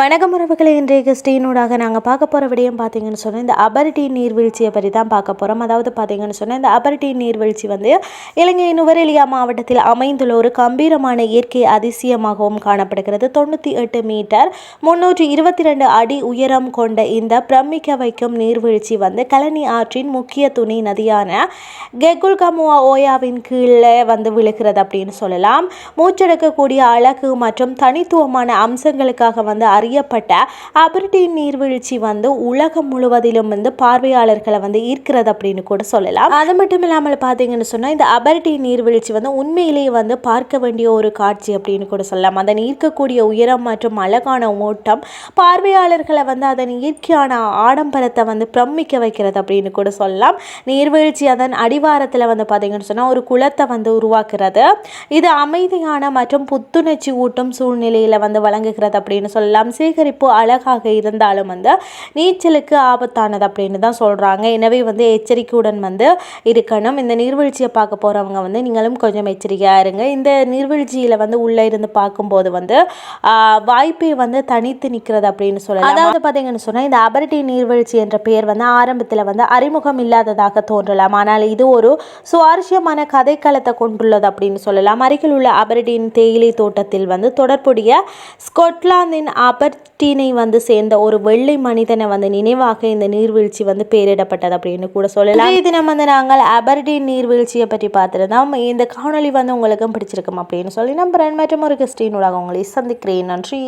வணக்கம் உறவுகளை இன்றைய கிறிஸ்டினூடாக நாங்கள் பார்க்க போகிற விடயம் பார்த்தீங்கன்னு சொன்னால் இந்த அபரிட்டி நீர்வீழ்ச்சியை பற்றி தான் பார்க்க போகிறோம். அதாவது பார்த்தீங்கன்னு சொன்னால் இந்த அபரிட்டி நீர்வீழ்ச்சி வந்து இலங்கையின் நுவரெலியா மாவட்டத்தில் அமைந்துள்ள ஒரு கம்பீரமான இயற்கை அதிசயமாகவும் காணப்படுகிறது. தொண்ணூற்றி எட்டு மீட்டர் முன்னூற்றி இருபத்தி ரெண்டு அடி உயரம் கொண்ட இந்த பிரமிக்க வைக்கும் நீர்வீழ்ச்சி வந்து கலனி ஆற்றின் முக்கிய துணை நதியான கெகுல்கமுவா ஓயாவின் கீழே வந்து விழுகிறது அப்படின்னு சொல்லலாம். மூச்செடுக்கக்கூடிய அழகு மற்றும் தனித்துவமான அம்சங்களுக்காக வந்து அறியப்பட்ட அபர்டீன் நீர்வீழ்ச்சி வந்து உலகம் முழுவதிலும் வந்து பார்வையாளர்களை வந்து ஈர்க்கிறது அப்படின்னு கூட சொல்லலாம். அது மட்டும் இல்லாமல் பார்த்தீங்கன்னு சொன்னால் இந்த அபர்டீன் நீர்வீழ்ச்சி வந்து உண்மையிலேயே வந்து பார்க்க வேண்டிய ஒரு காட்சி அப்படின்னு கூட சொல்லலாம். அதன் ஈர்க்கக்கூடிய உயரம் மற்றும் அழகான ஓட்டம் பார்வையாளர்களை வந்து அதன் இயற்கையான ஆடம்பரத்தை வந்து பிரமிக்க வைக்கிறது அப்படின்னு கூட சொல்லலாம். நீர்வீழ்ச்சி அதன் அடிவாரத்தில் வந்து பார்த்தீங்கன்னு சொன்னால் ஒரு குளத்தை வந்து உருவாக்குறது. இது அமைதியான மற்றும் புத்துணர்ச்சி ஊட்டும் சூழ்நிலையில் வந்து வழங்குகிறது அப்படின்னு சொல்லலாம். சேகரிப்பு அழகாக இருந்தாலும் வந்து நீச்சலுக்கு ஆபத்தானது அப்படின்னு தான் சொல்கிறாங்க எனவே வந்து எச்சரிக்கையுடன் வந்து இருக்கணும். இந்த நீர்வீழ்ச்சியை பார்க்க போகிறவங்க வந்து நீங்களும் கொஞ்சம் எச்சரிக்கையாக இருங்க. இந்த நீர்வீழ்ச்சியில் வந்து உள்ளே இருந்து பார்க்கும்போது வந்து வாய்ப்பை வந்து தனித்து நிற்கிறது அப்படின்னு சொல்லலாம். அதாவது பார்த்தீங்கன்னு சொன்னால் இந்த அபர்டி நீர்வீழ்ச்சி என்ற பெயர் வந்து ஆரம்பத்தில் வந்து அறிமுகம் இல்லாததாக தோன்றலாம். ஆனால் இது ஒரு சுவாரஸ்யமான கதைக்களத்தை கொண்டுள்ளது அப்படின்னு சொல்லலாம். அருகில் உள்ள அபர்டீன் தேயிலை தோட்டத்தில் வந்து தொடர்புடைய ஸ்கொட்லாந்தின் அபர்டீனை வந்து சேர்ந்த ஒரு வெள்ளை மனிதனை வந்து நினைவாக இந்த நீர்வீழ்ச்சி வந்து பெயரிடப்பட்டது அப்படின்னு கூட சொல்லலாம். இது நம்ம வந்து நாங்கள் அபர்டீன் நீர்வீழ்ச்சியை பற்றி பார்த்துருந்தோம் இந்த காணொளி வந்து உங்களுக்கும் பிடிச்சிருக்கும் அப்படின்னு சொல்லி நம்புறேன். மற்றும் ஒரு கிறிஸ்டினோட உங்களை சந்திக்கிறேன். நன்றி.